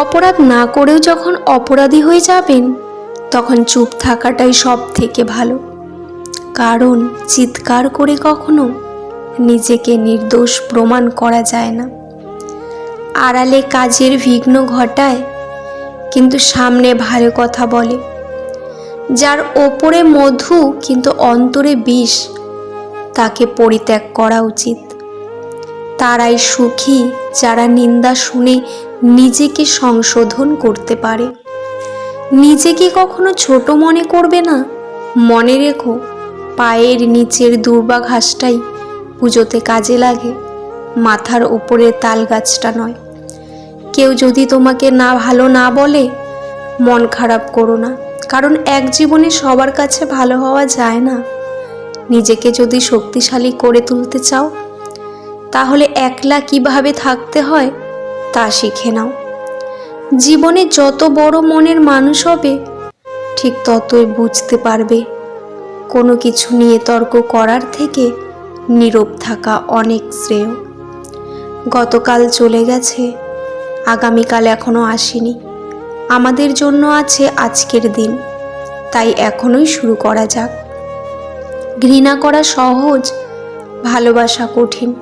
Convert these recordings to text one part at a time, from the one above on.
অপরাধ না করেও যখন অপরাধী হয়ে যাবেন, তখন চুপ থাকাটাই সব থেকে ভালো। কারণ চিৎকার করে কখনো নিজেকে নির্দোষ প্রমাণ করা যায় না। আড়ালে কাজের বিঘ্ন ঘটায়, কিন্তু সামনে ভালো কথা বলে। যার ওপরে মধু, কিন্তু অন্তরে বিষ, তাকে পরিত্যাগ করা উচিত। তারাই সুখী যারা নিন্দা শুনে নিজেকে সংশোধন করতে পারে। নিজেকে কখনো ছোট মনে করবে না। মনে রেখো, পায়ের নিচের দুর্বা ঘাসটাই পুজোতে কাজে লাগে, মাথার ওপরে তাল গাছটা নয়। কেউ যদি তোমাকে না ভালো না বলে, মন খারাপ করো না, কারণ এক জীবনে সবার কাছে ভালো হওয়া যায় না। নিজেকে যদি শক্তিশালী করে তুলতে চাও, তাহলে একলা কীভাবে থাকতে হয়? তা শিখে নাও। জীবনে যত বড় মনের মানুষ হবে, ঠিক ততই বুঝতে পারবে। কোনো কিছু নিয়ে তর্ক করার থেকে নীরব থাকা অনেক শ্রেয়। গতকাল চলে গেছে, আগামীকাল এখনও আসেনি। আমাদের জন্য আছে আজকের দিন, তাই এখনোই শুরু করা যাক। ঘৃণা করা সহজ, ভালোবাসা কঠিন।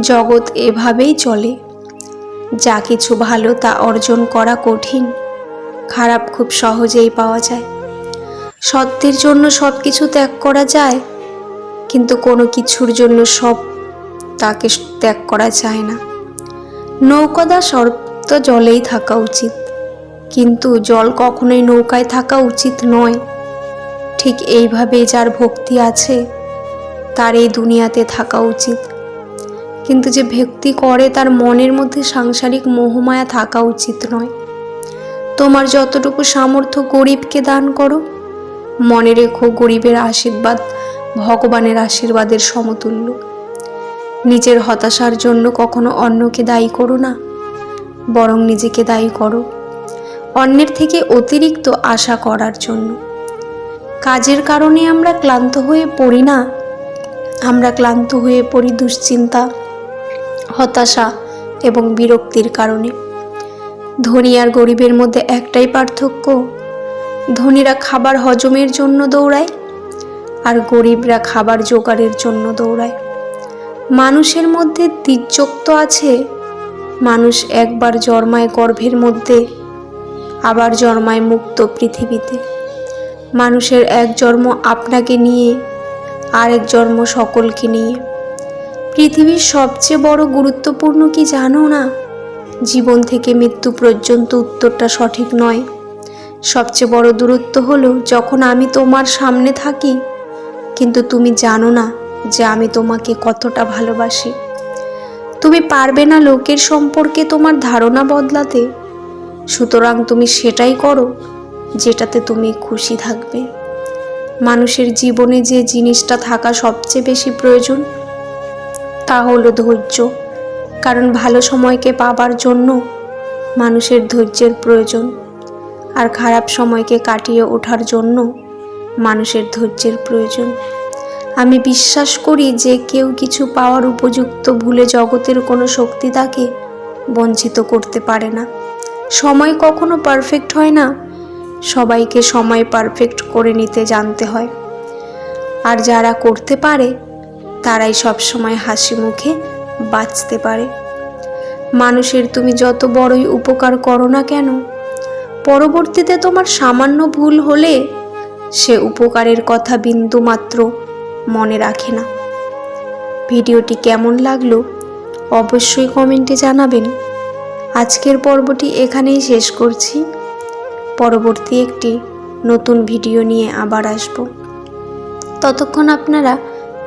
জগৎ এভাবেই চলে। যা কিছু ভালো তা অর্জন করা কঠিন। খারাপ খুব সহজেই পাওয়া যায়। সত্যের জন্য সব কিছু ত্যাগ করা যায়, কিন্তু কোনো কিছুর জন্য সব তাকে ত্যাগ করা যায় না। নৌকদা সর্ব জলেই থাকা উচিত, কিন্তু জল কখনোই নৌকায় থাকা উচিত নয়। ঠিক এইভাবে যার ভক্তি আছে, তার এই দুনিয়াতে থাকা উচিত। কিন্তু যে ভক্তি করে তার মনের মধ্যে সাংসারিক মোহমায়া থাকা উচিত নয়। তোমার যতটুকু সামর্থ্য গরিবকে দান করো, মনে রেখো গরিবের আশীর্বাদ ভগবানের আশীর্বাদের সমতুল্য। নিজের হতাশার জন্য কখনো অন্যকে দায়ী করো না, বরং নিজেকে দায়ী করো, অন্যের থেকে অতিরিক্ত আশা করার জন্য। কাজের কারণে আমরা ক্লান্ত হয়ে পড়ি না, আমরা ক্লান্ত হয়ে পড়ি দুশ্চিন্তা হতাশা এবং বিরক্তির কারণে। ধনী আর গরিবের মধ্যে একটাই পার্থক্য, ধনীরা খাবার হজমের জন্য দৌড়ায় আর গরিবরা খাবার জোগাড়ের জন্য দৌড়ায়। মানুষের মধ্যে তির্যক্ত আছে, মানুষ একবার জন্মায় গর্ভের মধ্যে, আবার জন্মায় মুক্ত পৃথিবীতে। মানুষের এক জন্ম আপনাকে নিয়ে, আরেক জন্ম সকলকে নিয়ে। পৃথিবীর সবচেয়ে বড় গুরুত্বপূর্ণ কি জানো না? জীবন থেকে মৃত্যু পর্যন্ত উত্তরটা সঠিক নয়। সবচেয়ে বড় দূরত্ব হলো যখন আমি তোমার সামনে থাকি। কিন্তু তুমি জানো না যে আমি তোমাকে কতটা ভালোবাসি। তুমি পারবে না লোকের সম্পর্কে তোমার ধারণা বদলাতে। সুতরাং তুমি সেটাই করো যেটাতে তুমি খুশি থাকবে। মানুষের জীবনে যে জিনিসটা থাকা সবচেয়ে বেশি প্রয়োজন তা হলো ধৈর্য। কারণ ভালো সময়কে পাবার জন্য মানুষের ধৈর্যের প্রয়োজন। আর খারাপ সময়কে কাটিয়ে ওঠার জন্য মানুষের ধৈর্যের প্রয়োজন। আমি বিশ্বাস করি যে কেউ কিছু পাওয়ার উপযুক্ত ভুলে জগতের কোনো শক্তি তাকে বঞ্চিত করতে পারে না। সময় কখনো পারফেক্ট হয় না, সবাইকে সময় পারফেক্ট করে নিতে জানতে হয়। আর যারা করতে পারে তারাই সবসময় হাসি মুখে বাঁচতে পারে। মানুষের তুমি যত বড়ই উপকার করো না কেন, পরবর্তীতে তোমার সামান্য ভুল হলে সে উপকারের কথা বিন্দু মাত্র মনে রাখে না। ভিডিওটি কেমন লাগল অবশ্যই কমেন্টে জানাবেন। আজকের পর্বটি এখানেই শেষ করছি। পরবর্তী একটি নতুন ভিডিও নিয়ে আবার আসব। ততক্ষণ আপনারা